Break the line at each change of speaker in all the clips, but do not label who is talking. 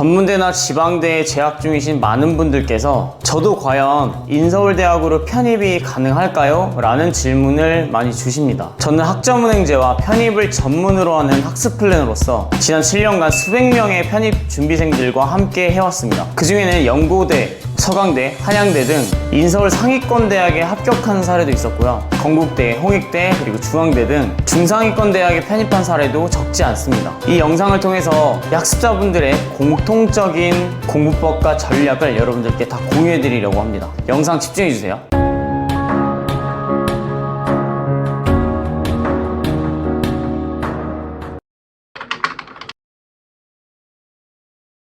전문대나 지방대에 재학 중이신 많은 분들께서 저도 과연 인서울대학으로 편입이 가능할까요? 라는 질문을 많이 주십니다. 저는 학점은행제와 편입을 전문으로 하는 학습 플랜으로서 지난 7년간 수백 명의 편입 준비생들과 함께 해왔습니다. 그 중에는 연고대, 서강대, 한양대 등 인서울 상위권 대학에 합격한 사례도 있었고요. 건국대, 홍익대, 그리고 중앙대 등 중상위권 대학에 편입한 사례도 적지 않습니다. 이 영상을 통해서 학습자분들의 공통적인 공부법과 전략을 여러분들께 다 공유해 드리려고 합니다. 영상 집중해 주세요.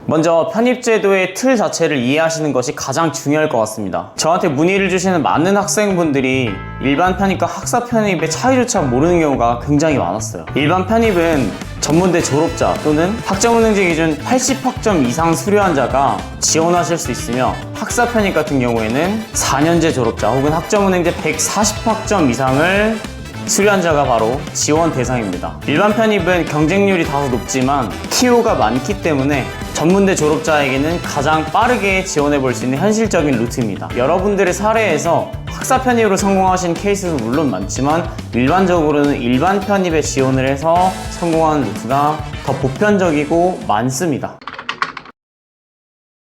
먼저 편입제도의 틀 자체를 이해하시는 것이 가장 중요할 것 같습니다. 저한테 문의를 주시는 많은 학생분들이 일반 편입과 학사 편입의 차이조차 모르는 경우가 굉장히 많았어요. 일반 편입은 전문대 졸업자 또는 학점은행제 기준 80학점 이상 수료한 자가 지원하실 수 있으며 학사 편입 같은 경우에는 4년제 졸업자 혹은 학점은행제 140학점 이상을 수료한 자가 바로 지원 대상입니다. 일반 편입은 경쟁률이 다소 높지만 TO가 많기 때문에 전문대 졸업자에게는 가장 빠르게 지원해 볼 수 있는 현실적인 루트입니다. 여러분들의 사례에서 학사 편입으로 성공하신 케이스도 물론 많지만 일반적으로는 일반 편입에 지원을 해서 성공하는 루트가 더 보편적이고 많습니다.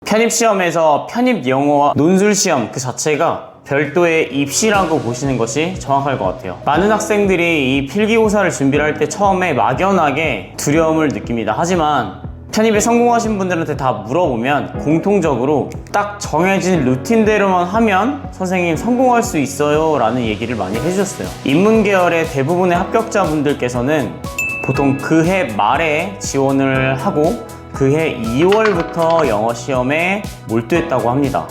편입 시험에서 편입 영어와 논술 시험 그 자체가 별도의 입시라고 보시는 것이 정확할 것 같아요. 많은 학생들이 이 필기고사를 준비를 할 때 처음에 막연하게 두려움을 느낍니다. 하지만 편입에 성공하신 분들한테 다 물어보면 공통적으로 딱 정해진 루틴대로만 하면 선생님 성공할 수 있어요 라는 얘기를 많이 해주셨어요. 인문계열의 대부분의 합격자분들께서는 보통 그해 말에 지원을 하고 그해 2월부터 영어 시험에 몰두했다고 합니다.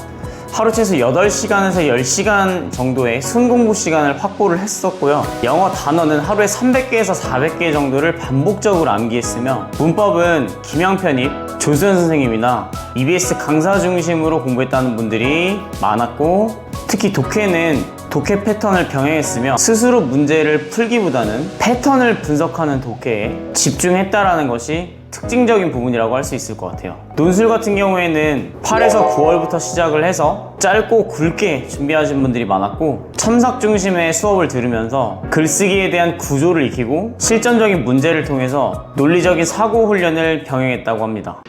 하루 최소 8시간에서 10시간 정도의 순공부 시간을 확보를 했었고요. 영어 단어는 하루에 300개에서 400개 정도를 반복적으로 암기했으며 문법은 김영편입, 조수현 선생님이나 EBS 강사 중심으로 공부했다는 분들이 많았고 특히 독해는 독해 패턴을 병행했으며 스스로 문제를 풀기보다는 패턴을 분석하는 독해에 집중했다라는 것이 특징적인 부분이라고 할 수 있을 것 같아요. 논술 같은 경우에는 8에서 9월부터 시작을 해서 짧고 굵게 준비하신 분들이 많았고 첨삭 중심의 수업을 들으면서 글쓰기에 대한 구조를 익히고 실전적인 문제를 통해서 논리적인 사고 훈련을 병행했다고 합니다.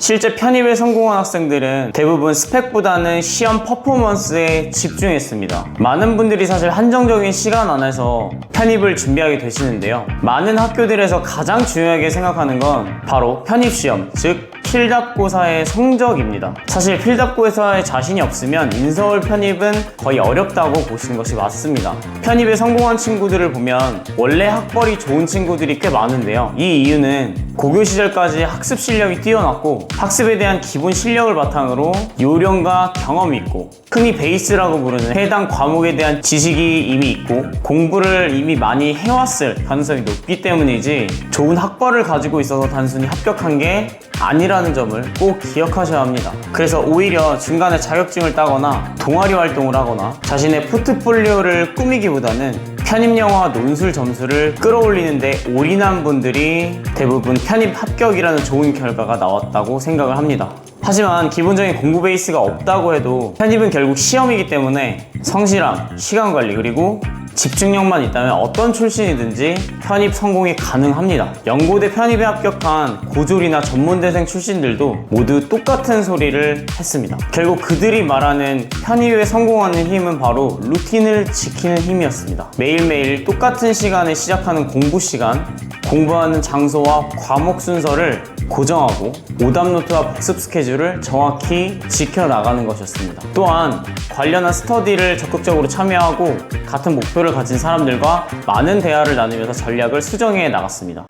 실제 편입에 성공한 학생들은 대부분 스펙보다는 시험 퍼포먼스에 집중했습니다. 많은 분들이 사실 한정적인 시간 안에서 편입을 준비하게 되시는데요. 많은 학교들에서 가장 중요하게 생각하는 건 바로 편입시험, 즉 필답고사의 성적입니다. 사실 필답고사에 자신이 없으면 인서울 편입은 거의 어렵다고 보시는 것이 맞습니다. 편입에 성공한 친구들을 보면 원래 학벌이 좋은 친구들이 꽤 많은데요. 이 이유는 고교 시절까지 학습 실력이 뛰어났고 학습에 대한 기본 실력을 바탕으로 요령과 경험이 있고 흔히 베이스라고 부르는 해당 과목에 대한 지식이 이미 있고 공부를 이미 많이 해왔을 가능성이 높기 때문이지 좋은 학벌을 가지고 있어서 단순히 합격한 게 아니라는 점을 꼭 기억하셔야 합니다. 그래서 오히려 중간에 자격증을 따거나 동아리 활동을 하거나 자신의 포트폴리오를 꾸미기보다는 편입 영어와 논술 점수를 끌어올리는데 올인한 분들이 대부분 편입 합격이라는 좋은 결과가 나왔다고 생각을 합니다. 하지만 기본적인 공부 베이스가 없다고 해도 편입은 결국 시험이기 때문에 성실함, 시간 관리 그리고 집중력만 있다면 어떤 출신이든지 편입 성공이 가능합니다. 연고대 편입에 합격한 고졸이나 전문대생 출신들도 모두 똑같은 소리를 했습니다. 결국 그들이 말하는 편입에 성공하는 힘은 바로 루틴을 지키는 힘이었습니다. 매일매일 똑같은 시간에 시작하는 공부 시간, 공부하는 장소와 과목 순서를 고정하고 오답노트와 복습 스케줄을 정확히 지켜나가는 것이었습니다. 또한 관련한 스터디를 적극적으로 참여하고 같은 목표를 가진 사람들과 많은 대화를 나누면서 전략을 수정해 나갔습니다.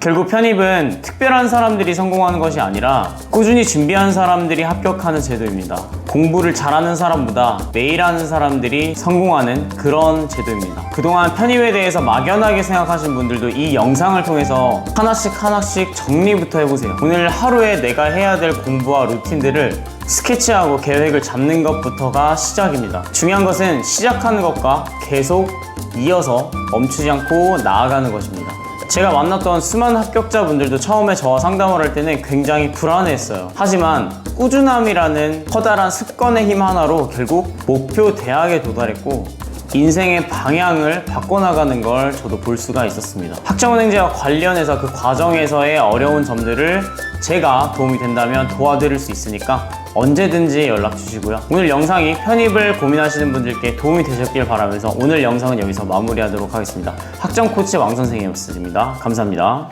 결국 편입은 특별한 사람들이 성공하는 것이 아니라 꾸준히 준비한 사람들이 합격하는 제도입니다. 공부를 잘하는 사람보다 매일 하는 사람들이 성공하는 그런 제도입니다. 그동안 편입에 대해서 막연하게 생각하신 분들도 이 영상을 통해서 하나씩 하나씩 정리부터 해보세요. 오늘 하루에 내가 해야 될 공부와 루틴들을 스케치하고 계획을 잡는 것부터가 시작입니다. 중요한 것은 시작하는 것과 계속 이어서 멈추지 않고 나아가는 것입니다. 제가 만났던 수많은 합격자분들도 처음에 저와 상담을 할 때는 굉장히 불안해했어요. 하지만 꾸준함이라는 커다란 습관의 힘 하나로 결국 목표 대학에 도달했고 인생의 방향을 바꿔나가는 걸 저도 볼 수가 있었습니다. 학점은행제와 관련해서 그 과정에서의 어려운 점들을 제가 도움이 된다면 도와드릴 수 있으니까 언제든지 연락 주시고요. 오늘 영상이 편입을 고민하시는 분들께 도움이 되셨길 바라면서 오늘 영상은 여기서 마무리하도록 하겠습니다. 학점 코치 왕 선생이었습니다. 감사합니다.